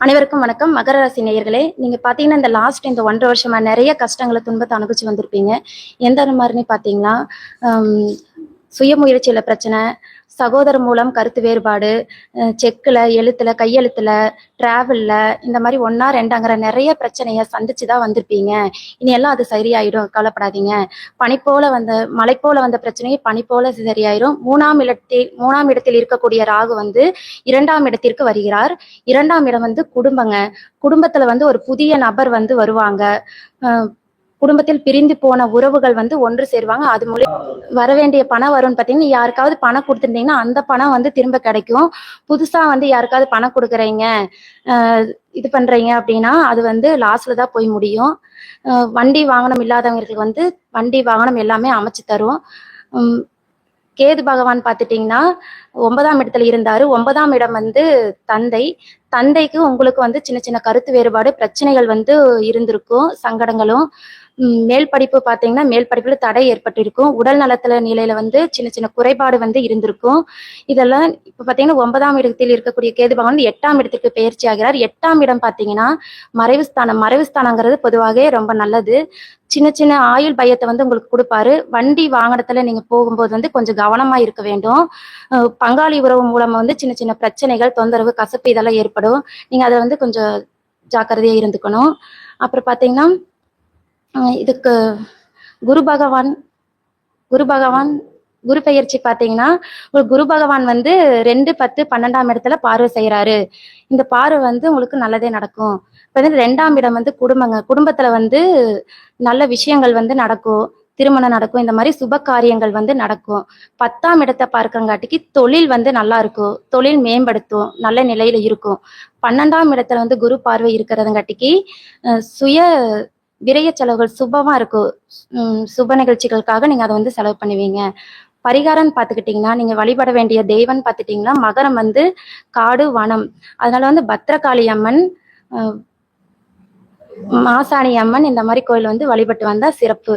அனைவருக்கும் வணக்கம். மகர ராசி நேயர்களே நீங்க பாத்தீங்கன்னா இந்த லாஸ்ட் இந்த ஒன்றரை வருஷமா நிறைய கஷ்டங்களை துன்பத்தை அனுபவிச்சு வந்திருப்பீங்க. எந்த மாதிரின்னு பாத்தீங்கன்னா ஹம், சுயமுயற்சியில பிரச்சனை சகோதரர் மூலம் கருத்து வேறுபாடு செக்கில் எழுத்துல கையெழுத்துல டிராவல்ல இந்த மாதிரி ஒன்னா ரெண்டாங்கிற நிறைய பிரச்சனையை சந்திச்சு தான் வந்திருப்பீங்க. இனி எல்லாம் அது சரியாயிடும் கவலைப்படாதீங்க. பனி போல வந்த மலை போல வந்த பிரச்சனை பனி போல சரியாயிரும். மூணாம் இடத்தில் மூணாம் இடத்தில் இருக்கக்கூடிய ராகு வந்து இரண்டாம் இடத்திற்கு வருகிறார். இரண்டாம் இடம் வந்து குடும்பங்க. குடும்பத்துல வந்து ஒரு புதிய நபர் வந்து வருவாங்க. குடும்பத்தில் பிரிந்து போன உறவுகள் வந்து ஒன்று சேருவாங்க. அது மூலியம் வர வேண்டிய பணம் வரும்னு பார்த்தீங்கன்னா யாருக்காவது பணம் கொடுத்துருந்தீங்கன்னா அந்த பணம் வந்து திரும்ப கிடைக்கும். புதுசா வந்து யாருக்காவது பணம் கொடுக்குறீங்க இது பண்றீங்க அப்படின்னா அது வந்து லாஸ்ல தான் போய் முடியும். வண்டி வாகனம் இல்லாதவங்களுக்கு வந்து வண்டி வாகனம் எல்லாமே அமைச்சு தரும் கேது பகவான் பார்த்துட்டிங்கன்னா ஒன்பதாம் இடத்துல இருந்தாரு. ஒன்பதாம் இடம் வந்து தந்தை. தந்தைக்கு உங்களுக்கு வந்து சின்ன சின்ன கருத்து வேறுபாடு பிரச்சனைகள் வந்து இருந்திருக்கும் சங்கடங்களும். மேல் படிப்பு பார்த்தீங்கன்னா மேல் படிப்புல தடை ஏற்பட்டிருக்கும். உடல் நலத்துல நிலையில வந்து சின்ன சின்ன குறைபாடு வந்து இருந்திருக்கும். இதெல்லாம் இப்போ பார்த்தீங்கன்னா ஒன்பதாம் இடத்தில் இருக்கக்கூடிய கேது பகவான் வந்து எட்டாம் இடத்துக்கு பயிற்சி ஆகிறார். எட்டாம் இடம் பார்த்தீங்கன்னா மறைவு ஸ்தானம். மறைவு ஸ்தானங்கிறது பொதுவாகவே ரொம்ப நல்லது. சின்ன சின்ன ஆயுள் பயத்தை வந்து உங்களுக்கு கொடுப்பாரு. வண்டி வாகனத்துல நீங்க போகும்போது வந்து கொஞ்சம் கவனமா இருக்க வேண்டும். பங்காளி உறவு மூலமா வந்து சின்ன சின்ன பிரச்சனைகள் தொந்தரவு கசப்பு இதெல்லாம் ஏற்படும். நீங்க அதை வந்து கொஞ்சம் ஜாக்கிரதையா இருந்துக்கணும். அப்புறம் பாத்தீங்கன்னா இதுக்கு குரு பகவான் குரு பகவான் குரு பெயர்ச்சி பார்த்தீங்கன்னா ஒரு குரு பகவான் வந்து ரெண்டு பத்து பன்னெண்டாம் இடத்துல பார்வை செய்கிறாரு இந்த பார்வை வந்து உங்களுக்கு நல்லதே நடக்கும். இப்போ வந்து ரெண்டாம் இடம் வந்து குடும்பங்க குடும்பத்தில் வந்து நல்ல விஷயங்கள் வந்து நடக்கும். திருமணம் நடக்கும் இந்த மாதிரி சுப காரியங்கள் வந்து நடக்கும். பத்தாம் இடத்தை பார்க்கங்காட்டிக்கு தொழில் வந்து நல்லா இருக்கும். தொழில் மேம்படுத்தும் நல்ல நிலையில இருக்கும். பன்னெண்டாம் இடத்துல வந்து குரு பார்வை இருக்கிறதுங்காட்டிக்கு சுய விரைய செலவுகள் சுபமாக இருக்கும் சுப நிகழ்ச்சிகளுக்காக நீங்கள் அதை வந்து செலவு பண்ணுவீங்க. பரிகாரம்னு பார்த்துக்கிட்டிங்கன்னா நீங்கள் வழிபட வேண்டிய தெய்வம்னு பார்த்துட்டிங்கன்னா மகரம் வந்து காடு வனம். அதனால வந்து பத்ரகாளி அம்மன் மாசாணி அம்மன் இந்த மாதிரி கோயில் வந்து வழிபட்டு வந்தால் சிறப்பு.